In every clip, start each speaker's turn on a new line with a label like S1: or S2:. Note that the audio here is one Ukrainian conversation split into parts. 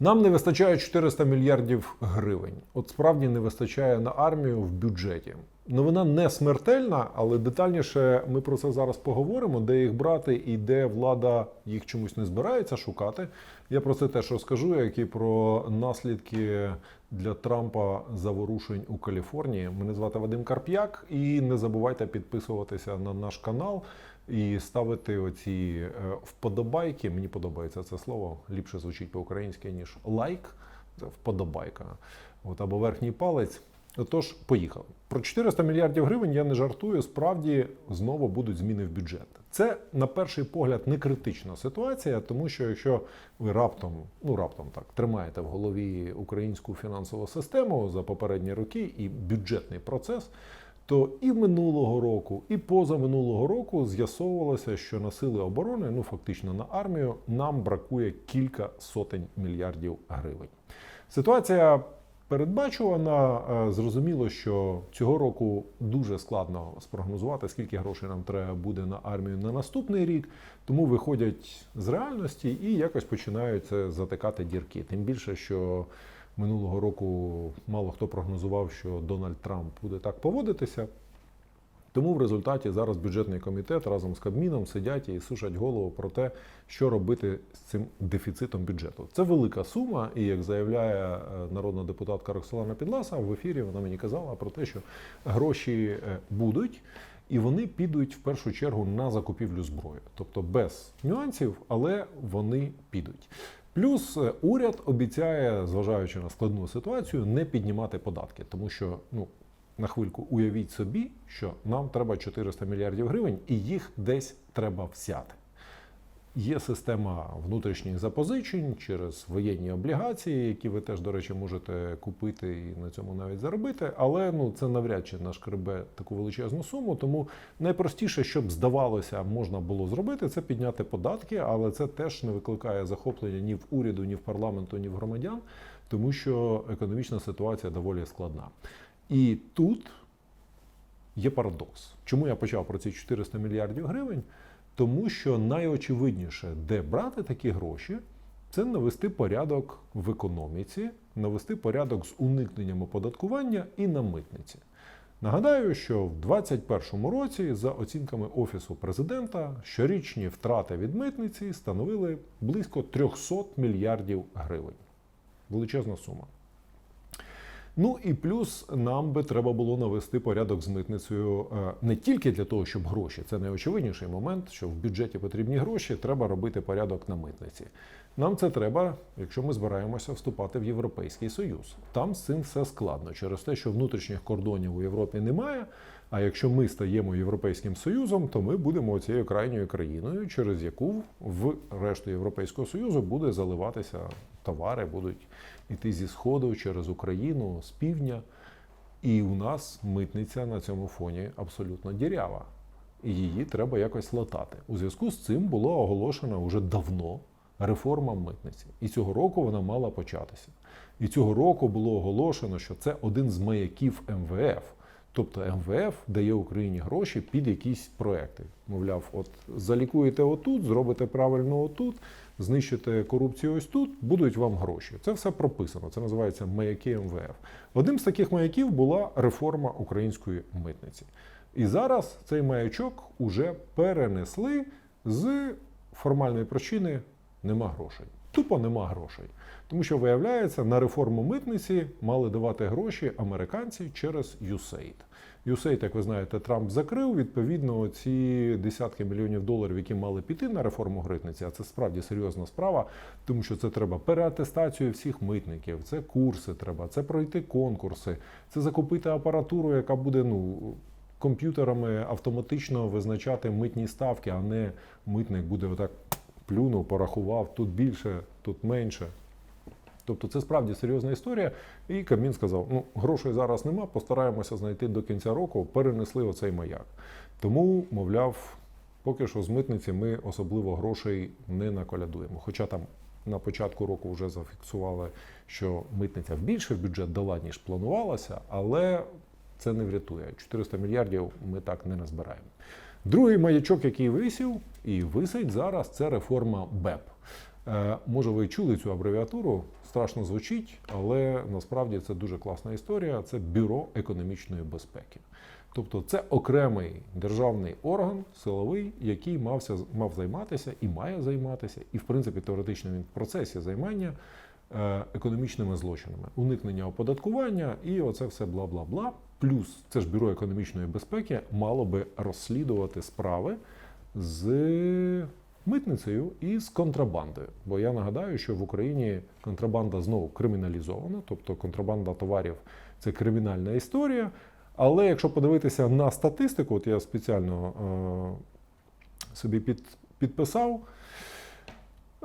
S1: Нам не вистачає 400 мільярдів гривень. От справді не вистачає на армію в бюджеті. Новина не смертельна, але детальніше ми про це зараз поговоримо, де їх брати і де влада їх чомусь не збирається шукати. Я про це теж розкажу, як і про наслідки для Трампа заворушень у Каліфорнії. Мене звати Вадим Карп'як, і не забувайте підписуватися на наш канал і ставити оці е, вподобайки. Мені подобається це слово, ліпше звучить по-українськи, ніж лайк. Це вподобайка. От, або верхній палець. Отож, поїхали. Про 400 мільярдів гривень я не жартую. Справді знову будуть зміни в бюджет. Це на перший погляд не критична ситуація, тому що якщо ви раптом, ну раптом так тримаєте в голові українську фінансову систему за попередні роки і бюджетний процес, то і минулого року, і позаминулого року з'ясовувалося, що на сили оборони, ну фактично на армію, нам бракує кілька сотень мільярдів гривень. Ситуація передбачувана. Е, Зрозуміло, що цього року дуже складно спрогнозувати, скільки грошей нам треба буде на армію на наступний рік. Тому виходять з реальності і якось починають затикати дірки. Тим більше, що минулого року мало хто прогнозував, що Дональд Трамп буде так поводитися. Тому в результаті зараз бюджетний комітет разом з Кабміном сидять і сушать голову про те, що робити з цим дефіцитом бюджету. Це велика сума, і як заявляє е, народна депутатка Роксолана Підласа в ефірі, вона мені казала про те, що гроші е, будуть. І вони підуть в першу чергу на закупівлю зброї, тобто без нюансів, але вони підуть. Плюс е, уряд обіцяє, зважаючи на складну ситуацію, не піднімати податки, тому що ну на хвильку уявіть собі, що нам треба 400 мільярдів гривень, і їх десь треба взяти. Є система внутрішніх запозичень через воєнні облігації, які ви теж, до речі, можете купити і на цьому навіть заробити. Але ну це навряд чи нашкребе таку величезну суму. Тому найпростіше, щоб здавалося, можна було зробити, це підняти податки, але це теж не викликає захоплення ні в уряду, ні в парламенту, ні в громадян, тому що економічна ситуація доволі складна. І тут є парадокс. Чому я почав про ці 400 мільярдів гривень? Тому що найочевидніше, де брати такі гроші, це навести порядок в економіці, навести порядок з уникненням оподаткування і на митниці. Нагадаю, що в 2021 році, за оцінками Офісу президента, щорічні втрати від митниці становили близько 300 мільярдів гривень. Величезна сума. Ну і плюс нам би треба було навести порядок з митницею е, не тільки для того, щоб гроші, це найочевидніший момент, що в бюджеті потрібні гроші, треба робити порядок на митниці. Нам це треба, якщо ми збираємося вступати в Європейський Союз. Там з цим все складно через те, що внутрішніх кордонів у Європі немає. А якщо ми стаємо Європейським Союзом, то ми будемо цією крайньою країною, через яку в решту Європейського Союзу буде заливатися товари, будуть йти зі сходу через Україну, з півдня. І у нас митниця на цьому фоні абсолютно дірява. І її треба якось латати. У зв'язку з цим була оголошена вже давно реформа митниці. І цього року вона мала початися. І цього року було оголошено, що це один з маяків МВФ. Тобто МВФ дає Україні гроші під якісь проекти. Мовляв, от залікуєте отут, зробите правильно отут, знищите корупцію ось тут, будуть вам гроші. Це все прописано. Це називається маяки МВФ. Одним з таких маяків була реформа української митниці. І зараз цей маячок уже перенесли з формальної причини нема грошей. Тупо нема грошей. Тому що, виявляється, на реформу митниці мали давати гроші американці через USAID. USAID, як ви знаєте, Трамп закрив. Відповідно, ці десятки мільйонів доларів, які мали піти на реформу митниці, а це справді серйозна справа, тому що це треба переатестацію всіх митників, це курси треба, це пройти конкурси, це закупити апаратуру, яка буде ну. Комп'ютерами автоматично визначати митні ставки, а не митник буде отак плюнув, порахував тут більше, тут менше. Тобто це справді серйозна історія. І Кабмін сказав: ну грошей зараз нема, постараємося знайти до кінця року, перенесли оцей маяк. Тому, мовляв, поки що з митниці ми особливо грошей не наколядуємо. Хоча там на початку року вже зафіксували, що митниця більше в бюджет дала, ніж планувалося, але це не врятує. 400 мільярдів ми так не назбираємо. Другий маячок, який висів і висить зараз, це реформа БЕП. Е, Може, ви чули цю абревіатуру? Страшно звучить, але насправді це дуже класна історія. Це Бюро економічної безпеки. Тобто це окремий державний орган силовий, який мався мав займатися і має займатися, і в принципі теоретично він в процесі займання е, економічними злочинами, уникнення оподаткування і оце все бла бла бла. Плюс це ж бюро економічної безпеки мало би розслідувати справи з митницею і з контрабандою. Бо я нагадаю, що в Україні контрабанда знову криміналізована, тобто контрабанда товарів це кримінальна історія. Але якщо подивитися на статистику, от я спеціально е, собі під, підписав.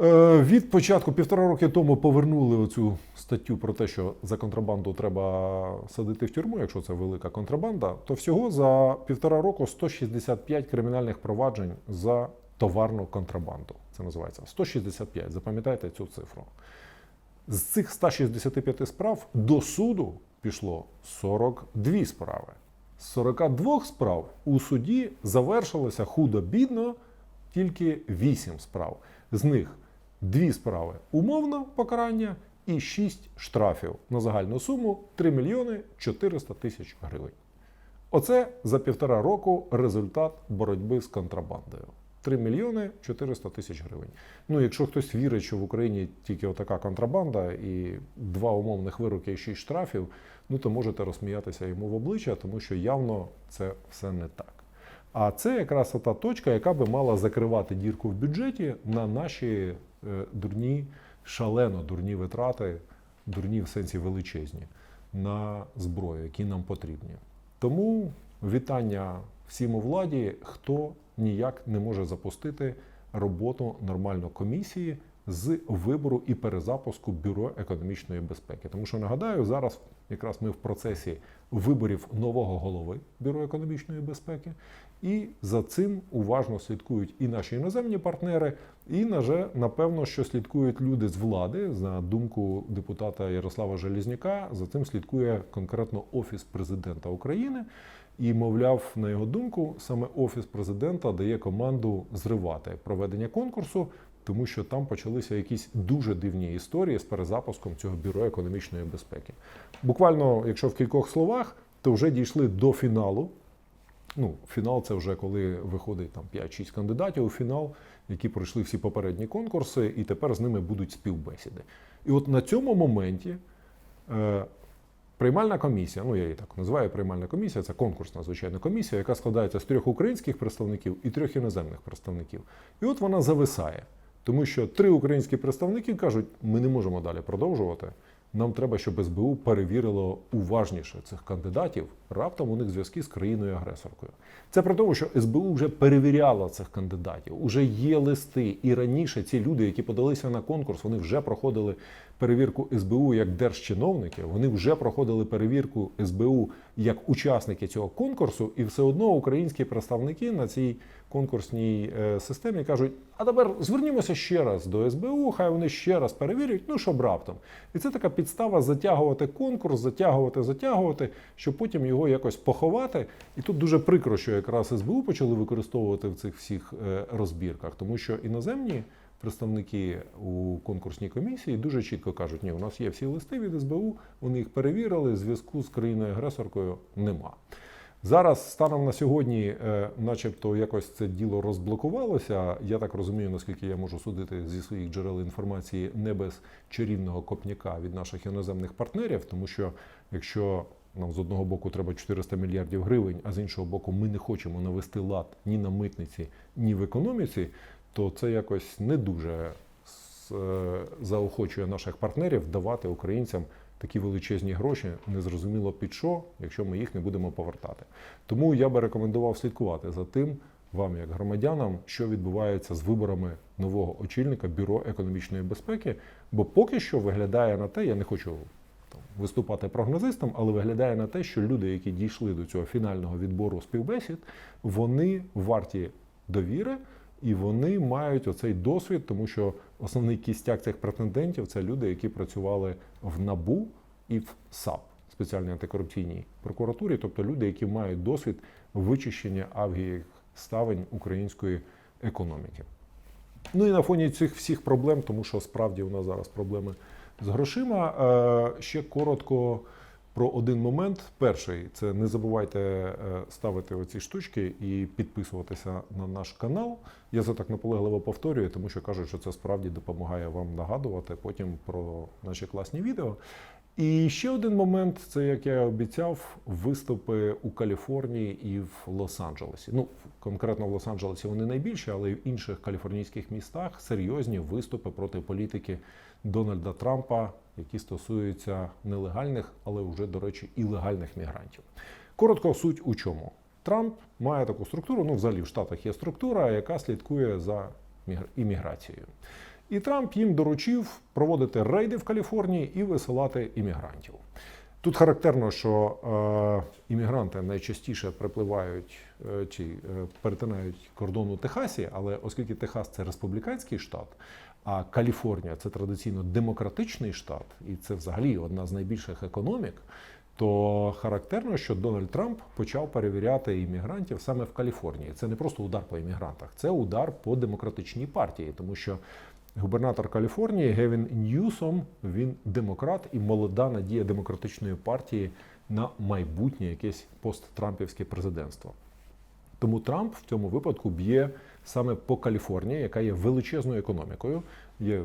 S1: Е, від початку півтора роки тому повернули оцю статтю про те, що за контрабанду треба садити в тюрму, якщо це велика контрабанда, то всього за півтора року 165 кримінальних проваджень за товарну контрабанду. Це називається 165. Запам'ятайте цю цифру. З цих 165 справ до суду пішло 42 справи. З 42 справ у суді завершилося худо-бідно тільки 8 справ. З них 2 справи умовно покарання і 6 штрафів на загальну суму 3 мільйони 400 тисяч гривень. Оце за півтора року результат боротьби з контрабандою. 3 мільйони 400 тисяч гривень. Ну, якщо хтось вірить, що в Україні тільки отака контрабанда і два умовних вироки і шість штрафів, ну то можете розсміятися йому в обличчя, тому що явно це все не так. А це якраз та точка, яка би мала закривати дірку в бюджеті на наші е, дурні, шалено дурні витрати, дурні в сенсі величезні, на зброю, які нам потрібні. Тому вітання всім у владі, хто ніяк не може запустити роботу нормально комісії з вибору і перезапуску бюро економічної безпеки. Тому що нагадаю, зараз якраз ми в процесі виборів нового голови бюро економічної безпеки, і за цим уважно слідкують і наші іноземні партнери, і на же, напевно, що слідкують люди з влади. На думку депутата Ярослава Желізняка, за цим слідкує конкретно офіс президента України. І, мовляв, на його думку, саме офіс президента дає команду зривати проведення конкурсу, тому що там почалися якісь дуже дивні історії з перезапуском цього бюро економічної безпеки. Буквально, якщо в кількох словах, то вже дійшли до фіналу. Ну, фінал це вже коли виходить там 5-6 кандидатів у фінал, які пройшли всі попередні конкурси, і тепер з ними будуть співбесіди. І от на цьому моменті. Приймальна комісія, ну я її так називаю приймальна комісія, це конкурсна звичайна комісія, яка складається з трьох українських представників і трьох іноземних представників. І от вона зависає, тому що три українські представники кажуть, ми не можемо далі продовжувати. Нам треба, щоб СБУ перевірило уважніше цих кандидатів. Раптом у них зв'язки з країною-агресоркою. Це при тому, що СБУ вже перевіряла цих кандидатів. Уже є листи. І раніше ці люди, які подалися на конкурс, вони вже проходили перевірку СБУ як держчиновники. Вони вже проходили перевірку СБУ як учасники цього конкурсу, і все одно українські представники на цій конкурсній е, системі кажуть: а тепер звернімося ще раз до СБУ, хай вони ще раз перевірять, ну щоб раптом. І це така підстава затягувати конкурс, затягувати, затягувати, щоб потім його якось поховати. І тут дуже прикро, що якраз СБУ почали використовувати в цих всіх е, розбірках, тому що іноземні. Представники у конкурсній комісії дуже чітко кажуть, ні, у нас є всі листи від СБУ, вони їх перевірили, зв'язку з країною-агресоркою нема. Зараз, станом на сьогодні, е, начебто якось це діло розблокувалося. Я так розумію, наскільки я можу судити зі своїх джерел інформації, не без чарівного копняка від наших іноземних партнерів, тому що якщо нам з одного боку треба 400 мільярдів гривень, а з іншого боку, ми не хочемо навести лад ні на митниці, ні в економіці, то це якось не дуже е, заохочує наших партнерів давати українцям такі величезні гроші, незрозуміло під що, якщо ми їх не будемо повертати. Тому я би рекомендував слідкувати за тим, вам, як громадянам, що відбувається з виборами нового очільника бюро економічної безпеки. Бо поки що виглядає на те, я не хочу там, виступати прогнозистом, але виглядає на те, що люди, які дійшли до цього фінального відбору співбесід, вони варті довіри. І вони мають оцей досвід, тому що основний кістяк цих претендентів це люди, які працювали в НАБУ і в САП, спеціальній антикорупційній прокуратурі, тобто люди, які мають досвід вичищення авгіїв ставень української економіки. Ну і на фоні цих всіх проблем, тому що справді у нас зараз проблеми з грошима. Е, ще коротко про один момент. Перший це не забувайте е, ставити оці штучки і підписуватися на наш канал. Я це так наполегливо повторюю, тому що кажуть, що це справді допомагає вам нагадувати потім про наші класні відео. І ще один момент це як я обіцяв, виступи у Каліфорнії і в Лос-Анджелесі. Ну конкретно в Лос-Анджелесі вони найбільші, але й в інших каліфорнійських містах серйозні виступи проти політики Дональда Трампа, які стосуються нелегальних, але вже, до речі, і легальних мігрантів. Коротко, суть у чому? Трамп має таку структуру. Ну, взагалі в Штатах є структура, яка слідкує за мігр- імміграцією. І Трамп їм доручив проводити рейди в Каліфорнії і висилати іммігрантів. Тут характерно, що е, іммігранти найчастіше припливають е, чи е, перетинають кордон у Техасі, але оскільки Техас це республіканський штат, а Каліфорнія це традиційно демократичний штат, і це взагалі одна з найбільших економік, то характерно, що Дональд Трамп почав перевіряти іммігрантів саме в Каліфорнії. Це не просто удар по іммігрантах, це удар по демократичній партії, тому що губернатор Каліфорнії Гевін Ньюсом він демократ і молода надія демократичної партії на майбутнє якесь посттрампівське президентство. Тому Трамп в цьому випадку б'є саме по Каліфорнії, яка є величезною економікою. Є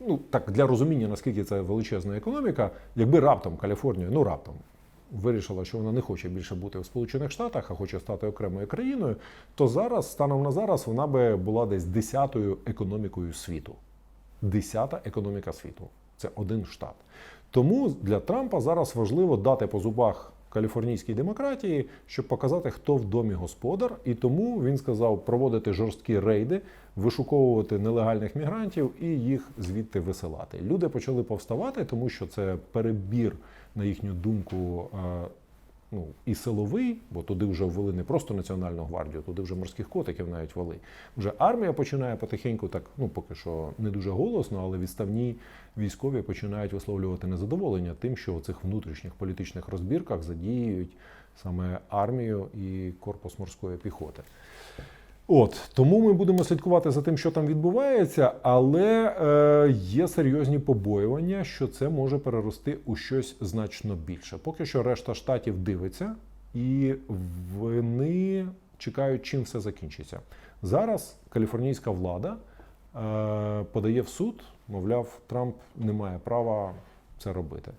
S1: ну так для розуміння, наскільки це величезна економіка, якби раптом Каліфорнія, ну раптом вирішила, що вона не хоче більше бути в Сполучених Штатах, а хоче стати окремою країною, то зараз, станом на зараз, вона би була десь десятою економікою світу. Десята економіка світу. Це один штат. Тому для Трампа зараз важливо дати по зубах каліфорнійській демократії, щоб показати, хто в домі господар. І тому він сказав проводити жорсткі рейди, вишуковувати нелегальних мігрантів і їх звідти висилати. Люди почали повставати, тому що це перебір, на їхню думку, е, ну, і силовий, бо туди вже ввели не просто Національну гвардію, туди вже морських котиків навіть ввели. Вже армія починає потихеньку, так ну поки що не дуже голосно, але відставні військові починають висловлювати незадоволення тим, що в цих внутрішніх політичних розбірках задіюють саме армію і корпус морської піхоти. От тому ми будемо слідкувати за тим, що там відбувається, але е, є серйозні побоювання, що це може перерости у щось значно більше. Поки що решта штатів дивиться, і вони чекають, чим все закінчиться. Зараз каліфорнійська влада е, подає в суд, мовляв, Трамп не має права це робити.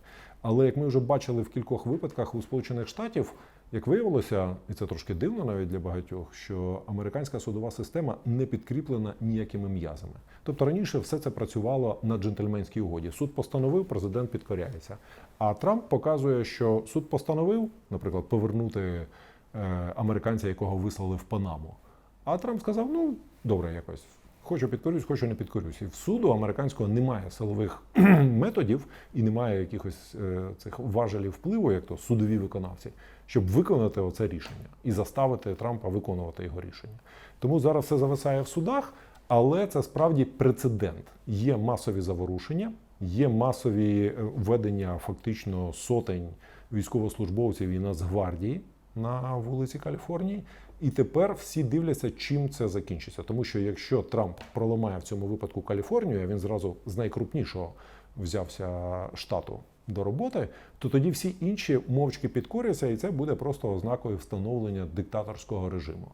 S1: Але як ми вже бачили в кількох випадках у Сполучених Штатів, як виявилося, і це трошки дивно навіть для багатьох, що американська судова система не підкріплена ніякими м'язами. Тобто раніше все це працювало на джентльменській угоді. Суд постановив, президент підкоряється. А Трамп показує, що суд постановив, наприклад, повернути е, американця, якого вислали в Панаму. А Трамп сказав: ну добре, якось. Хочу підкорюсь, хочу не підкорюсь. І в суду американського немає силових методів і немає якихось е, цих важелів впливу, як то судові виконавці, щоб виконати оце рішення і заставити Трампа виконувати його рішення. Тому зараз все зависає в судах, але це справді прецедент. Є масові заворушення, є масові е, введення фактично сотень військовослужбовців і Нацгвардії на вулиці Каліфорнії. І тепер всі дивляться, чим це закінчиться. Тому що якщо Трамп проламає в цьому випадку Каліфорнію, а він зразу з найкрупнішого взявся штату до роботи, то тоді всі інші мовчки підкоряться, і це буде просто ознакою встановлення диктаторського режиму.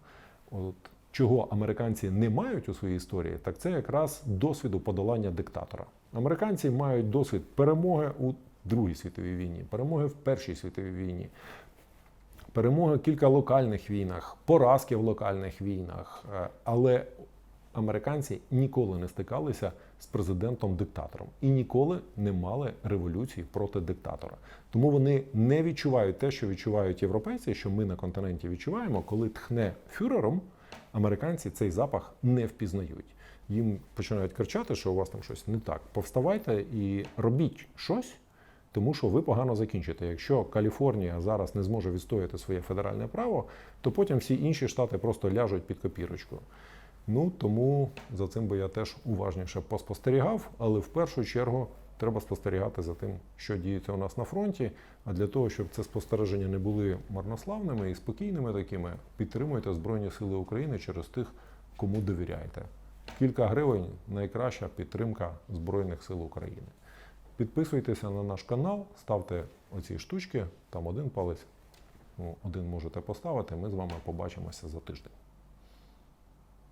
S1: От чого американці не мають у своїй історії, так це якраз досвіду подолання диктатора. Американці мають досвід перемоги у Другій світовій війні, перемоги в Першій світовій війні, перемоги в кілька локальних війнах, поразки в локальних війнах. Е, Але американці ніколи не стикалися з президентом-диктатором і ніколи не мали революції проти диктатора. Тому вони не відчувають те, що відчувають європейці, що ми на континенті відчуваємо, коли тхне фюрером, американці цей запах не впізнають. Їм починають кричати, що у вас там щось не так. Повставайте і робіть щось, тому що ви погано закінчите. Якщо Каліфорнія зараз не зможе відстояти своє федеральне право, то потім всі інші штати просто ляжуть під копірочку. Ну тому за цим би я теж уважніше поспостерігав, але в першу чергу треба спостерігати за тим, що діється у нас на фронті. А для того, щоб це спостереження не були марнославними і спокійними такими, підтримуйте Збройні Сили України через тих, кому довіряєте. Кілька гривень найкраща підтримка Збройних сил України. Підписуйтеся на наш канал, ставте оці штучки, там один палець, ну, один можете поставити. Ми з вами побачимося за тиждень.